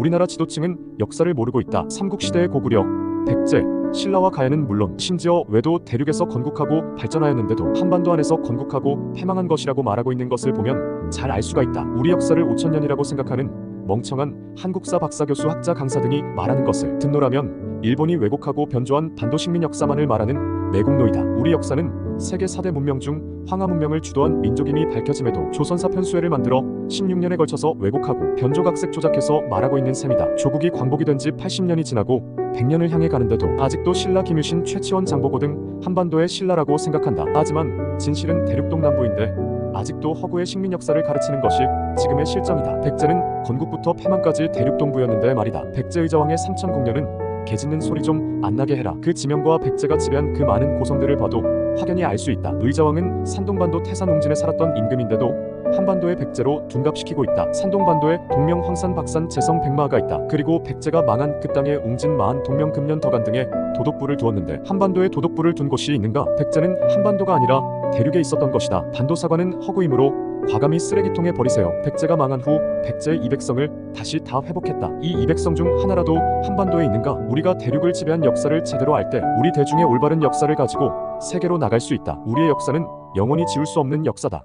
우리나라 지도층은 역사를 모르고 있다. 삼국시대의 고구려, 백제, 신라와 가야는 물론 심지어 외도 대륙에서 건국하고 발전하였는데도 한반도 안에서 건국하고 패망한 것이라고 말하고 있는 것을 보면 잘 알 수가 있다. 우리 역사를 5천년이라고 생각하는 멍청한 한국사 박사 교수 학자 강사 등이 말하는 것을 듣노라면 일본이 왜곡하고 변조한 반도 식민 역사만을 말하는 매국노이다. 우리 역사는 세계 4대 문명 중 황하 문명을 주도한 민족임이 밝혀짐에도 조선사 편수회를 만들어 16년에 걸쳐서 왜곡하고 변조각색 조작해서 말하고 있는 셈이다. 조국이 광복이 된 지 80년이 지나고 100년을 향해 가는데도 아직도 신라 김유신 최치원 장보고 등 한반도의 신라라고 생각한다. 하지만 진실은 대륙 동남부인데 아직도 허구의 식민 역사를 가르치는 것이 지금의 실정이다. 백제는 건국부터 패망까지 대륙 동부였는데 말이다. 백제 의자왕의 삼천 공녀는 개 짖는 소리 좀 안 나게 해라. 그 지명과 백제가 지배한 그 많은 고성들을 봐도 확연히 알 수 있다. 의자왕은 산동반도 태산웅진에 살았던 임금인데도 한반도의 백제로 둔갑시키고 있다. 산동반도에 동명 황산 박산 재성 백마가 있다. 그리고 백제가 망한 그 땅에 웅진 마한 동명 금년 덕안 등의 도독부를 두었는데 한반도에 도독부를 둔 곳이 있는가? 백제는 한반도가 아니라 대륙에 있었던 것이다. 반도사관은 허구이므로 과감히 쓰레기통에 버리세요. 백제가 망한 후 백제의 200성을 다시 다 회복했다. 이 200성 중 하나라도 한반도에 있는가? 우리가 대륙을 지배한 역사를 제대로 알 때 우리 대중의 올바른 역사를 가지고 세계로 나갈 수 있다. 우리의 역사는 영원히 지울 수 없는 역사다.